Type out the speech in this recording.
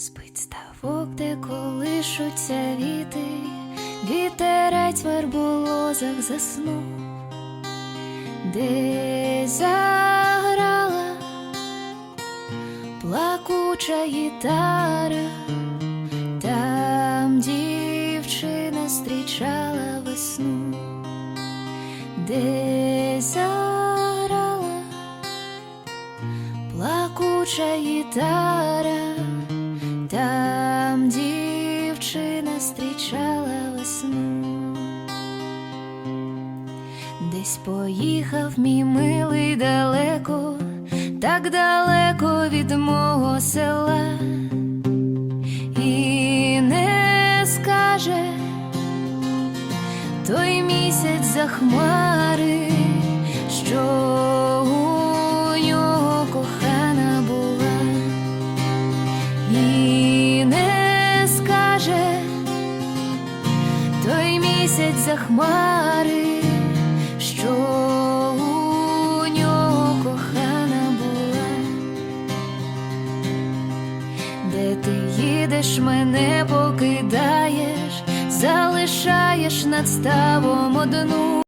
Спить ставок, де колишуться віти, вітерець в верболозах заснув, де заграла плакуча гітара, там дівчина зустрічала весну, де заграла плакуча гітара, там дівчина зустрічала весну. Десь поїхав мій милий далеко, так далеко від мого села, і не скаже той місяць за хмари, що у нього кохана була, і місяць за хмари, що у нього кохана була, де ти їдеш, мене покидаєш, залишаєш над ставом одну.